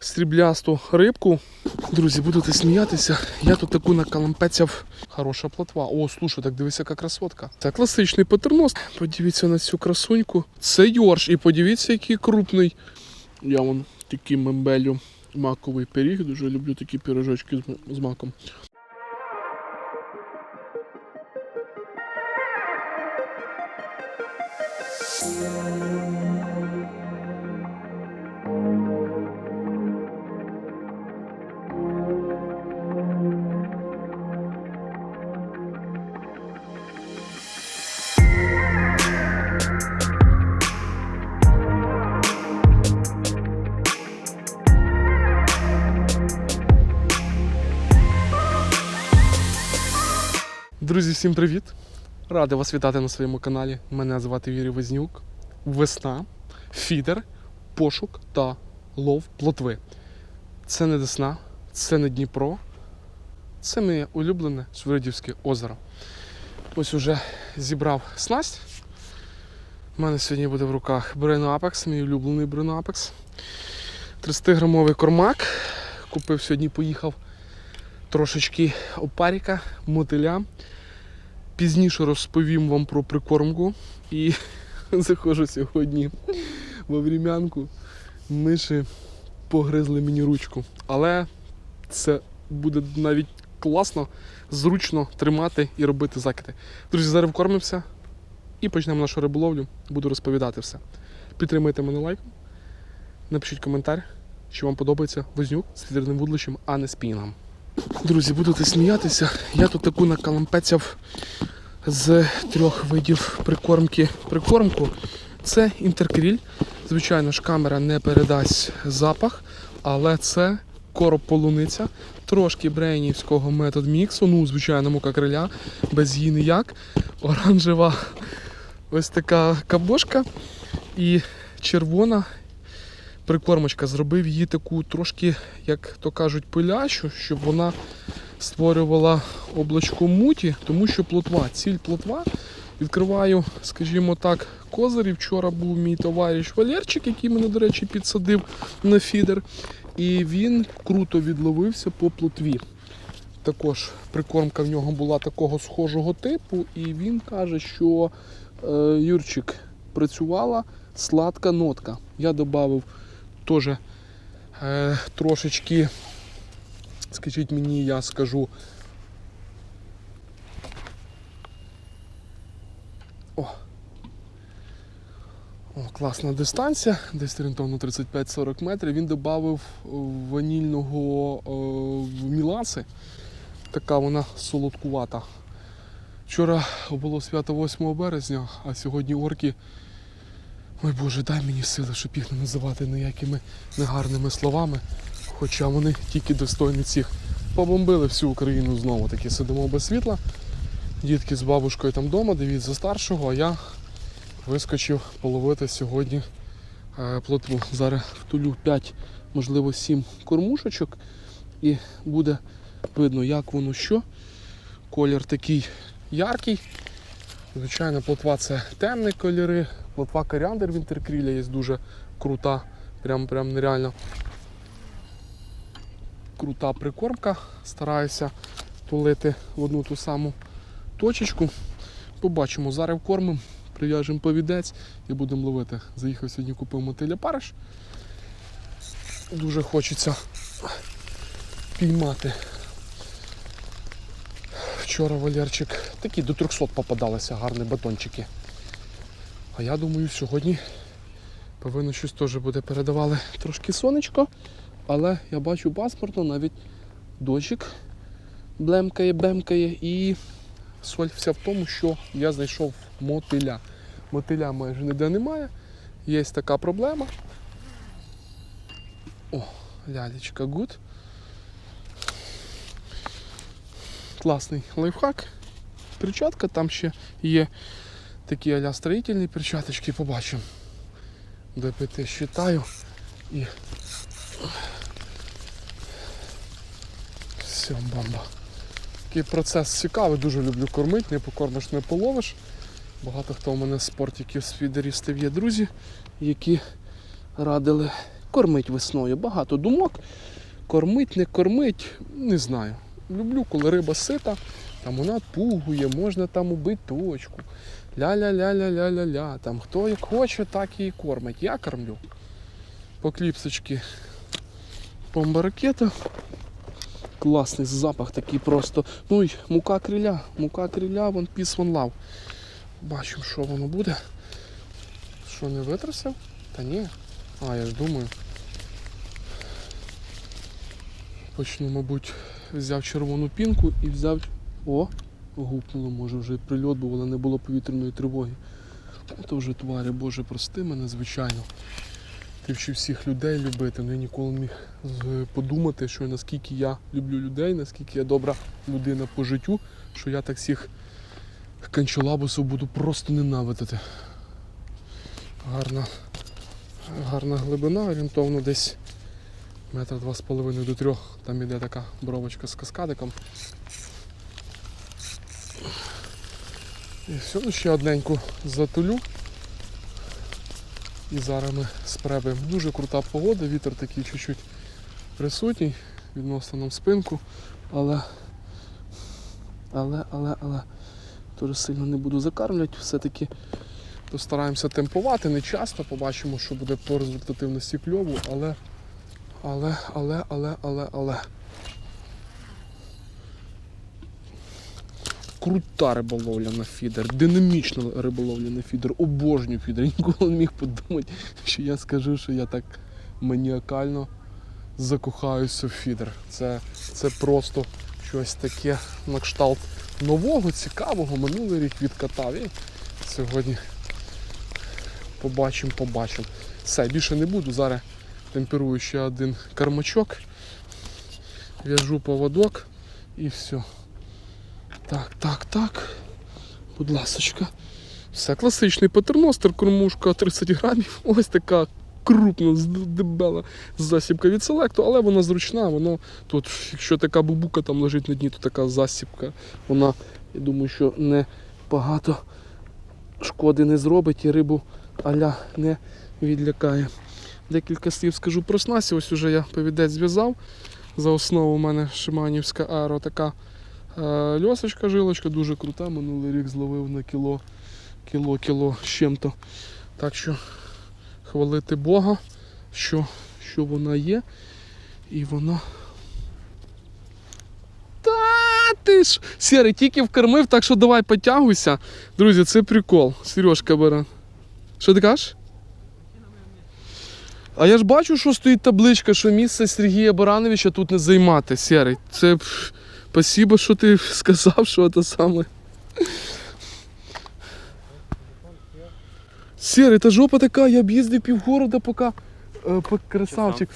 сріблясту рибку. Друзі, будете сміятися. Я тут таку накалампецяв. Хороша плотва. О, слушай, так дивися, яка красотка. Це класичний патернос. Подивіться на цю красуньку. Це йорш. І подивіться, який крупний. Я вон такий мембелю маковий пиріг. Дуже люблю такі пірожочки з маком. Друзі, всім привіт! Радий вас вітати на своєму каналі. Мене звати Юрій Вознюк. Весна, фідер, пошук та лов плотви. Це не Десна, це не Дніпро, це моє улюблене Свиридівське озеро. Ось уже зібрав снасть. У мене сьогодні буде в руках Breno Apex, мій улюблений Breno Apex. 30-грамовий кормак. Купив сьогодні, поїхав трошечки опаріка, мотиля. Пізніше розповім вам про прикормку. І заходжу сьогодні во врем'янку. Миші погризли мені ручку. Але це буде навіть класно, зручно тримати і робити закиди. Друзі, зараз вкормимося і почнемо нашу риболовлю. Буду розповідати все. Підтримайте мене лайком, напишіть коментар, що вам подобається вознюк з фідерним вудлищем, а не спінгом. Друзі, будете сміятися. Я тут таку накалампецяв з трьох видів прикормки. Прикормку це інтеркріль. Звичайно ж, камера не передасть запах, але це короб полуниця, трошки брейнівського метод міксу, ну, звичайно, мука криля, без її ніяк. Оранжева ось така кабошка і червона прикормочка. Зробив її таку трошки, як то кажуть, пилящу, щоб вона створювала облачко муті, тому що плотва, ціль плотва. Відкриваю, скажімо так, козирі. Вчора був мій товариш Валерчик, який мене, до речі, підсадив на фідер. І він круто відловився по плотві. Також прикормка в нього була такого схожого типу, і він каже, що е, Юрчик працювала сладка нотка. Я додав теж е, трошечки, скажіть мені, я скажу. О. О, класна дистанція, десь орієнтовно 35-40 метрів. Він додав ванільного е, міласи. Така вона солодкувата. Вчора було свято 8 березня, а сьогодні орки. Ой Боже, дай мені сили, щоб їх не називати ніякими негарними словами. Хоча вони тільки достойні цих. Побомбили всю Україну знову таки сидимо без світла. Дітки з бабушкою там вдома, дивіться за старшого, а я вискочив половити сьогодні е, плотву. Зараз втулю 5, можливо 7 кормушечок і буде видно, як воно що. Колір такий яркий. Звичайно, плотва це темні кольори. Плотва коріандр в інтеркрілі є дуже крута, прям, прям нереально крута прикормка. Стараюся тулити в одну ту саму точечку. Побачимо, зараз вкормимо, прив'яжемо повідець і будемо ловити. Заїхав сьогодні, купив мотиля париш. Дуже хочеться піймати. Вчора Валерчик такі до 300 попадалися гарні батончики. А я думаю, сьогодні повинно щось теж буде передавали трошки сонечко, але я бачу паспортно, навіть дощик блемкає, бемкає і соль вся в тому, що я знайшов мотиля. Мотиля майже ніде немає. Є така проблема. О, лялечка гуд. Класний лайфхак. Перчатка, там ще є такі аля строїтельні перчаточки, побачимо. До п'яти считаю і все, бомба. Такий процес цікавий, дуже люблю кормити, не покормиш, не половиш. Багато хто у мене з спортиків з фідерістів є друзі, які радили кормить весною. Багато думок. Кормить, не кормить, не знаю. Люблю, коли риба сита, там вона пугує, можна там убити точку. Ля-ля-ля-ля-ля-ля-ля. Там хто як хоче, так і кормить. Я кормлю. По кліпсочки бомба-ракета. Класний запах такий просто. Ну і мука криля. Мука криля, вон піс вон лав. Бачимо, що воно буде. Що не витрасив? Та ні. А, я ж думаю. Почну, мабуть, взяв червону пінку і взяв. О! Гупнуло, може вже прильот був, але не було повітряної тривоги. Ото вже тварі, Боже, прости мене, звичайно. Ти вчив всіх людей любити, але я ніколи не міг подумати, що наскільки я люблю людей, наскільки я добра людина по життю, що я так всіх канчелабусів буду просто ненавидити. Гарна, гарна глибина, орієнтовно десь метр два з половиною до трьох. Там іде така бровочка з каскадиком. І все, ну, ще одненьку затулю. І зараз ми спребуємо. Дуже крута погода, вітер такий чуть-чуть присутній, відносно нам спинку, але, але, але, але дуже сильно не буду закармлювати, все-таки постараємося темпувати, не часто побачимо, що буде по результативності кльову, але, але, але, але, але, але. Крута риболовля на фідер, динамічна риболовля на фідер, обожнюю фідер. Я ніколи не міг подумати, що я скажу, що я так маніакально закохаюся в фідер. Це, це просто щось таке на кшталт нового, цікавого. Минулий рік відкатав. І сьогодні побачимо, побачимо. Все, більше не буду. Зараз темперую ще один кармачок, в'яжу поводок і все. Так, так, так. Будь ласочка. Все, класичний патерностер, кормушка 30 грамів. Ось така крупна, дебела засібка від селекту, але вона зручна, воно тут, якщо така бубука там лежить на дні, то така засібка, вона, я думаю, що не багато шкоди не зробить і рибу аля не відлякає. Декілька слів скажу про снасті. Ось уже я повідець зв'язав. За основу у мене Шиманівська аеро така Е, Льосочка жилочка дуже крута, минулий рік зловив на кіло, кіло, кіло з чим-то. Так що хвалити Бога, що, що вона є. І вона. Та ти ж! Сірий, тільки вкормив, так що давай потягуйся. Друзі, це прикол. Сережка бере. Що ти кажеш? А я ж бачу, що стоїть табличка, що місце Сергія Барановича тут не займати. Сірий. Це. Спасибо, що ти сказав, що це саме. Сірий, та жопа така, я б їздив півгорода, поки е, по- красавчик.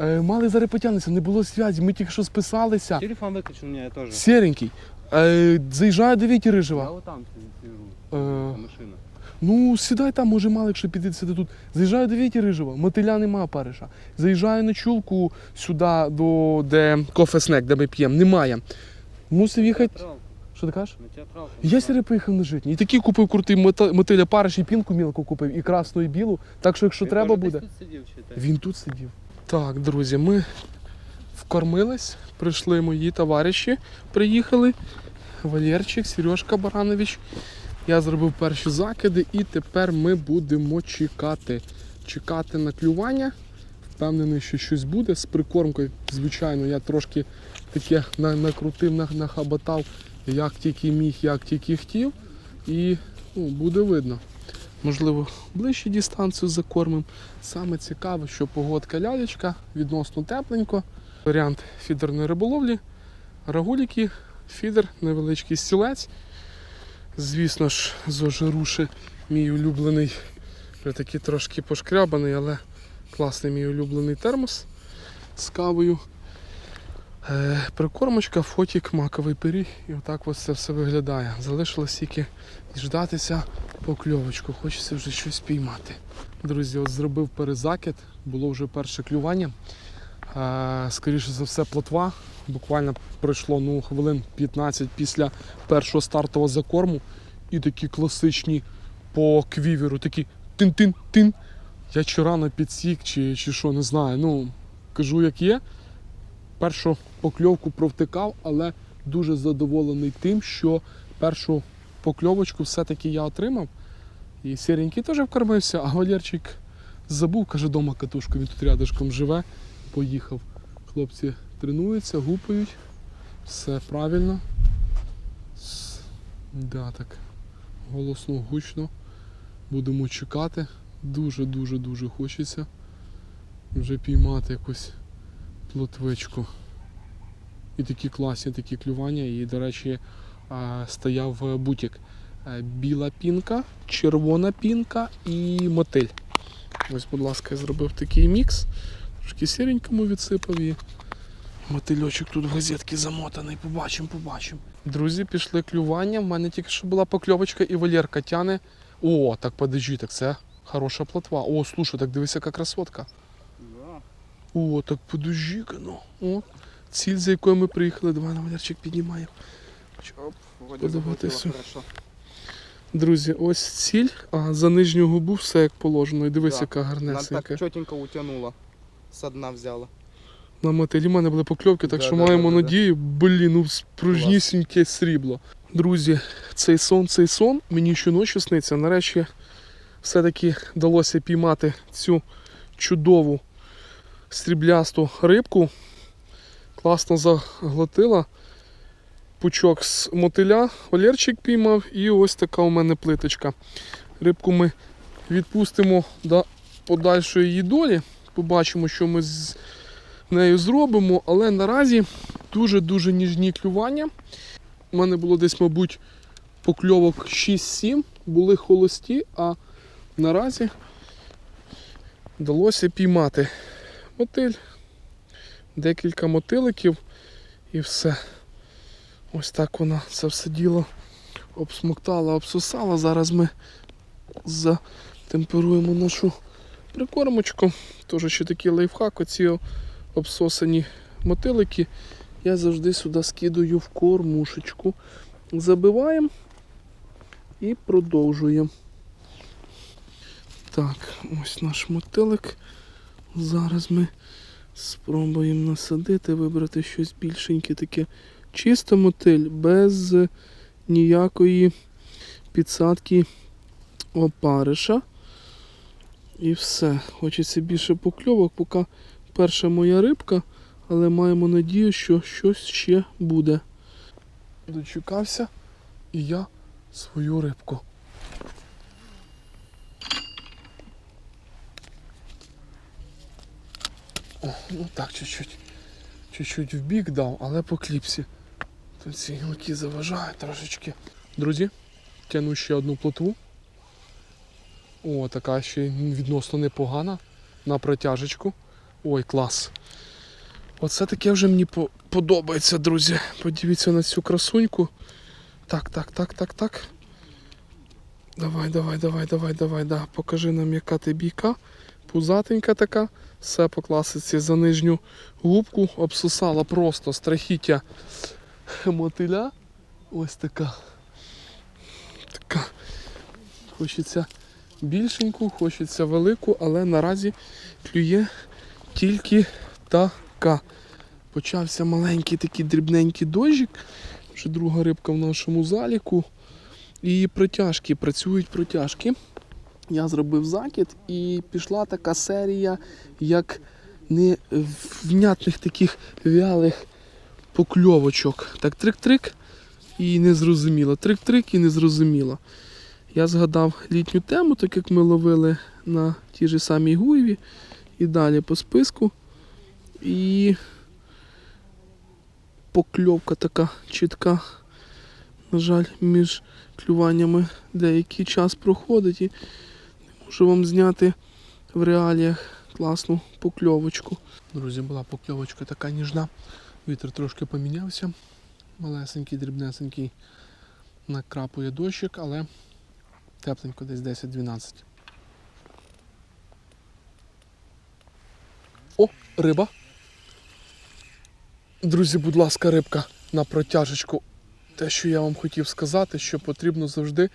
Е, мали зараз потягнутися, не було зв'язі, ми тільки що списалися. Телефон выключен у меня я тоже. Сіренький. Е, заїжджаю до Віті Рижева. вот там сижу. Машина. Ну, сідай там, може мало, якщо підійти сюди тут. Заїжджаю до Віті Рижева, мотиля нема париша. Заїжджаю на чулку сюди, до, де кофе-снек, де ми п'ємо, немає. Мусив їхати. Що ти кажеш? Я сюди поїхав на житні. І такий купив крутий мотиля париш і пінку мілку купив, і красну, і білу. Так що, якщо Ты треба буде. тут сидів, чи? Він тут сидів. Так, друзі, ми вкормились, прийшли мої товариші, приїхали. Валерчик, Сережка Баранович. Я зробив перші закиди і тепер ми будемо чекати. Чекати на клювання. Впевнений, що щось буде з прикормкою. Звичайно, я трошки таке накрутив, на- нахабатав, як тільки міг, як тільки хотів. І ну, буде видно. Можливо, ближче дистанцію закормимо. Саме цікаве, що погодка лялечка, відносно тепленько. Варіант фідерної риболовлі, рагуліки, фідер, невеличкий стілець. Звісно ж, зожируши мій улюблений, вже такий трошки пошкрябаний, але класний мій улюблений термос з кавою. Е, прикормочка, фотік, маковий пиріг. І отак ось це все виглядає. Залишилось тільки ждатися покльовочку. Хочеться вже щось піймати. Друзі, от зробив перезакид, було вже перше клювання. Е, Скоріше за все, плотва. Буквально пройшло ну, хвилин 15 після першого стартового закорму. І такі класичні по квіверу, такі тин-тин-тин. я чи рано підсік, чи, чи що, не знаю. Ну, кажу, як є. Першу покльовку провтикав, але дуже задоволений тим, що першу покльовочку все-таки я отримав. І сіренький теж вкормився, а Валерчик забув, каже, дома катушку, він тут рядышком живе, поїхав. Хлопці тренуються, гупають, все правильно. Да, так. Голосно, гучно. Будемо чекати. Дуже-дуже дуже хочеться вже піймати якусь плотвичку. І такі класні такі клювання. І, до речі, е, стояв бутік. Е, Біла пінка, червона пінка і мотиль. Ось, будь ласка, я зробив такий мікс. Трошки сіренькому відсипав і мотильочок тут в газетки замотаний. Побачимо, побачимо. Друзі, пішли клювання. В мене тільки що була покльовочка і Валерка тяне. О, так подожди, так це хороша плотва. О, слушай, так дивися, яка красотка. О, так подожди-ка, ну. О, ціль, за якою ми приїхали. Давай на Валерчик піднімаємо. Подивитися. Друзі, ось ціль, а за нижню губу все як положено. І дивись, Да. яка гарнесенька. так чотенько утянула. Со дна взяла. На мотелі в мене були покльовки, так Да, що да, маємо да, да, надію, блін, ну спружнісіньке срібло. Друзі, цей сон, цей сон мені щоночі сниться. Нарешті все-таки вдалося піймати цю чудову сріблясту рибку. Класно заглотила. Пучок з мотиля, Валерчик піймав, і ось така у мене плиточка. Рибку ми відпустимо до подальшої її долі. Побачимо, що ми з нею зробимо, але наразі дуже-дуже ніжні клювання. У мене було десь, мабуть, покльовок 6-7, були холості, а наразі вдалося піймати мотиль, декілька мотиликів і все. Ось так вона це все діло обсмоктала, обсосала. Зараз ми затемперуємо нашу прикормочку. Теж ще такий лайфхак, оці обсосані мотилики. Я завжди сюди скидаю в кормушечку. Забиваємо і продовжуємо. Так, ось наш мотилик. Зараз ми спробуємо насадити, вибрати щось більшеньке таке. Чисто мотиль, без ніякої підсадки опариша. І все. Хочеться більше покльовок, поки перша моя рибка, але маємо надію, що щось ще буде. Дочекався і я свою рибку. О, ну так, чуть-чуть. Чуть-чуть в дав, але по кліпсі. Тут ці гілки заважають трошечки. Друзі, тяну ще одну плотву. О, така ще відносно непогана. На протяжечку. Ой, клас. Оце таке вже мені подобається, друзі. Подивіться на цю красуньку. Так, так, так, так, так. Давай, давай, давай, давай, давай, да. Покажи нам, яка ти бійка. Пузатенька така. Все по класиці за нижню губку. Обсосала просто страхіття мотиля. Ось така. Така. Хочеться більшеньку, хочеться велику, але наразі клює тільки така. Почався маленький такий дрібненький дощик. Вже друга рибка в нашому заліку. І протяжки, працюють протяжки. Я зробив закид і пішла така серія, як невнятних таких вялих покльовочок. Так трик-трик і незрозуміло. Трик-трик і незрозуміло. Я згадав літню тему, так як ми ловили на тій же самій Гуєві. І далі по списку. І покльовка така чітка. На жаль, між клюваннями деякий час проходить і не можу вам зняти в реаліях класну покльовочку. Друзі, була покльовочка така ніжна. Вітер трошки помінявся. Малесенький, дрібнесенький накрапує дощик, але тепленько десь 10-12. О, риба. Друзі, будь ласка, рибка на протяжечку. Те, що я вам хотів сказати, що потрібно завжди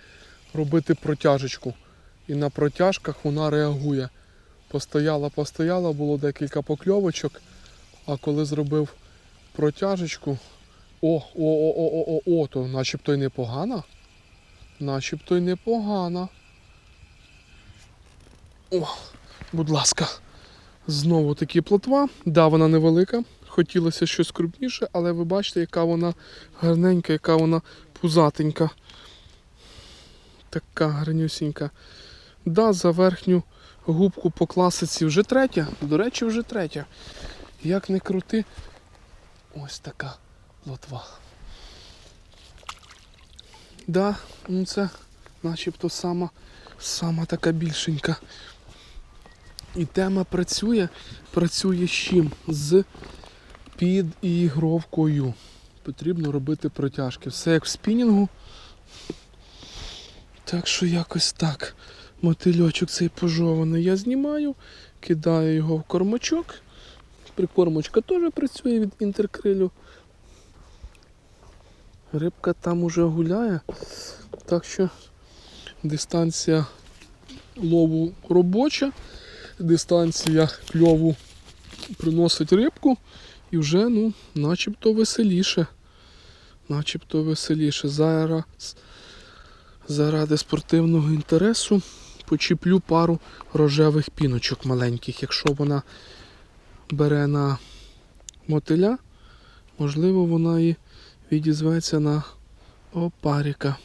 робити протяжечку. І на протяжках вона реагує. Постояла, постояла, було декілька покльовочок. А коли зробив протяжечку. О, о, о, о, о, о, о, то начебто й непогана. Начебто й непогана. О, будь ласка. Знову таки плотва. Да, вона невелика. Хотілося щось крупніше, але ви бачите, яка вона гарненька, яка вона пузатенька. Така гарнюсінька. Да, за верхню губку по класиці вже третя. До речі, вже третя. Як не крути, ось така плотва. Да, ну це начебто сама, сама така більшенька. І тема працює, працює з чим? З підігровкою. Потрібно робити протяжки. Все як в спінінгу. Так що якось так. Мотильочок цей пожований я знімаю, кидаю його в кормачок. Прикормочка теж працює від інтеркрилю. Рибка там уже гуляє. Так що дистанція лову робоча, дистанція кльову приносить рибку і вже ну, начебто веселіше. Начебто веселіше. Зараз заради спортивного інтересу почіплю пару рожевих піночок маленьких. Якщо вона бере на мотиля, можливо, вона і відізветься на опаріка.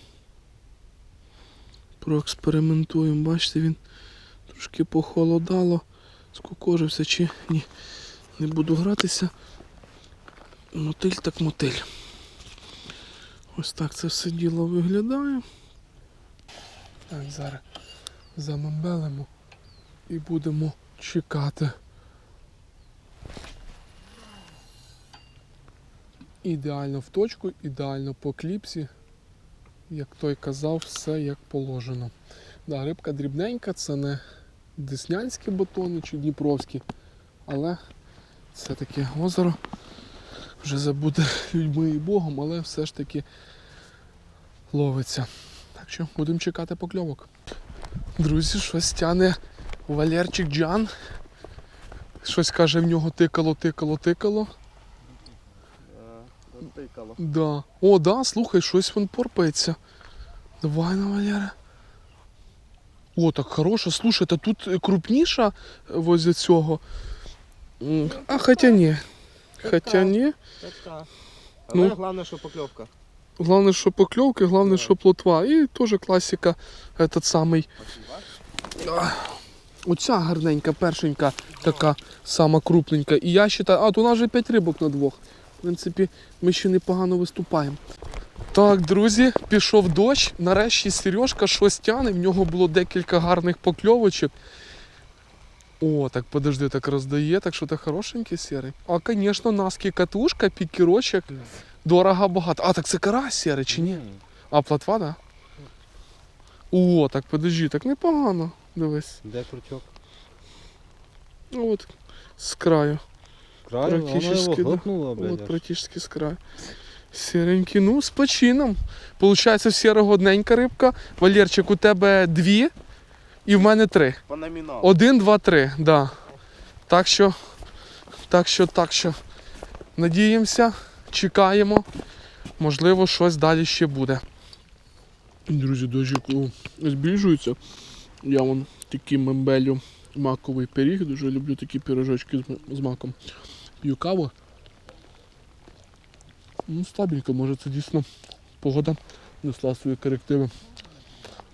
Проекспериментуємо. Бачите, він трошки похолодало, скукожився чи ні. Не буду гратися. Мотиль так мотиль. Ось так це все діло виглядає. Так, зараз замамбелимо і будемо чекати. Ідеально в точку, ідеально по кліпсі. Як той казав, все як положено. Да, рибка дрібненька, це не деснянські батони чи дніпровські, але це таке озеро. Вже забуде людьми і Богом, але все ж таки ловиться. Так що будемо чекати покльовок. Друзі, щось тяне Валерчик Джан. Щось каже, в нього тикало, тикало, тикало. Дотикало. Да. О, да, слухай, щось він порпається. Давай на Валера. О, так хороша. Слушайте, тут крупніша возле цього. А хоча ні. Хоча ні. Така. Ну. Головне, що покльовка. Головне, що покльовки, головне, Да. що плотва. І теж класика, этот самий. Оця гарненька, першенька, така сама крупненька. І я вважаю, а, то у нас вже 5 рибок на двох. В принципі, ми ще непогано виступаємо. Так, друзі, пішов дощ. Нарешті Сережка щось тяне. В нього було декілька гарних покльовочок. О, так подожди, так роздає, так що ти хорошенький сірий. А, звісно, наски катушка, пікірочок. Дорого багато. А, так це карась сірий чи ні? А платва, да? О, так подожди, так непогано. Дивись. Де крючок? От з краю. Краю, Практически, його да. блядь. От аж. практично з краю. Сіренький, ну, з почином. Получається, в сірого одненька рибка. Валерчик, у тебе дві, і в мене три. По номіналу. Один, два, три, да. Так що, так що, так що. Надіємося, чекаємо. Можливо, щось далі ще буде. Друзі, дощик збільшується. Я вон такий мембелю маковий пиріг. Дуже люблю такі пірожочки з, з маком. П'ю каву. Ну, слабенько, може це дійсно погода несла свої корективи.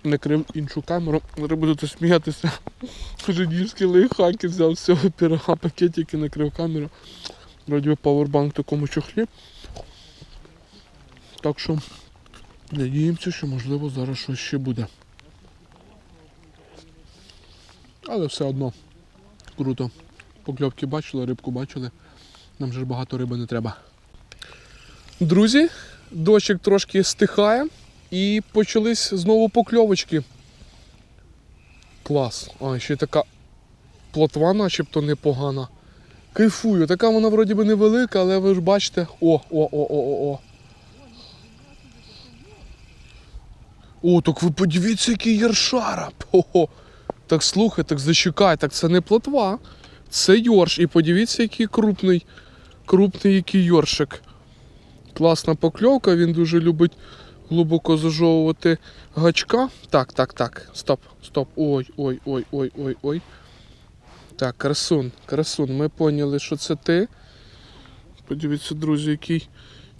Накрив іншу камеру, зараз будете сміятися. Жидівський лайфхаки взяв з цього пірога пакетики, накрив камеру. Вроді би павербанк в такому чохлі. Так що надіємося, що можливо зараз щось ще буде. Але все одно круто. Покльовки бачили, рибку бачили. Нам же багато риби не треба. Друзі, дощик трошки стихає і почались знову покльовочки. Клас. А, ще така плотва начебто непогана. Кайфую, така вона вроді би невелика, але ви ж бачите. О, о, о, о, о, о. О, так ви подивіться, який яршара. Ого. Так слухай, так зачекай, так це не плотва. Це йорш. І подивіться, який крупний, крупний який йоршик. Класна покльовка, він дуже любить глибоко зажовувати гачка. Так, так, так. Стоп, стоп. Ой, ой, ой, ой, ой, ой. Так, красун, красун. Ми поняли, що це ти. Подивіться, друзі, який,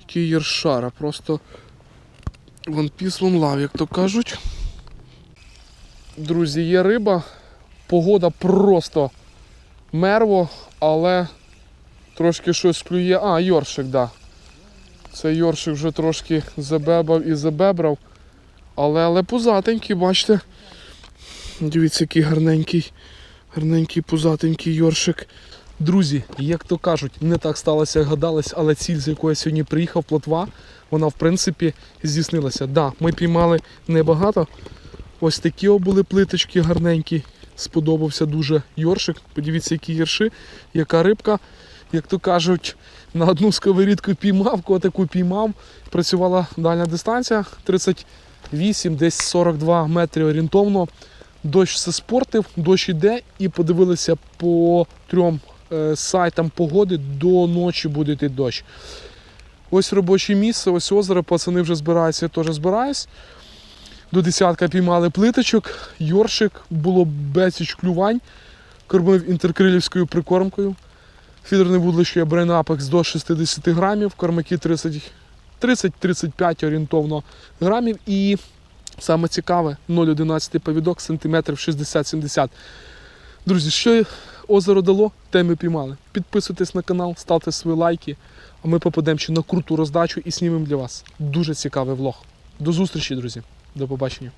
який єршара. Просто Piece One Love, як то кажуть. Друзі, є риба. Погода просто мерво, але трошки щось клює. А, йоршик, так. Да. Це йоршик вже трошки забебав і забебрав. Але, але пузатенький, бачите. Дивіться, який гарненький, гарненький пузатенький йоршик. Друзі, як то кажуть, не так сталося, як гадалось, але ціль, з якої я сьогодні приїхав, плотва, вона в принципі здійснилася. Да, ми піймали небагато. Ось такі були плиточки гарненькі. Сподобався дуже йоршик. подивіться, які гірші, яка рибка. Як то кажуть, на одну сковорідку піймав, котику піймав. Працювала дальня дистанція 38, десь 42 метри орієнтовно. Дощ все спортив, дощ іде і подивилися по трьом е, сайтам погоди, до ночі буде йти дощ. Ось робоче місце, ось озеро, пацани вже збираються, я теж збираюсь. До десятка піймали плиточок, йоршик, було безліч клювань, кормив інтеркрилівською прикормкою. Фідерне вудлище Brain Apex до 60 грамів, кормаки 30 30-35 орієнтовно грамів. І саме цікаве 0,11 повідок сантиметрів 60-70. Друзі, що озеро дало, те ми піймали. Підписуйтесь на канал, ставте свої лайки, а ми попадемо ще на круту роздачу і знімемо для вас дуже цікавий влог. До зустрічі, друзі. До побачення.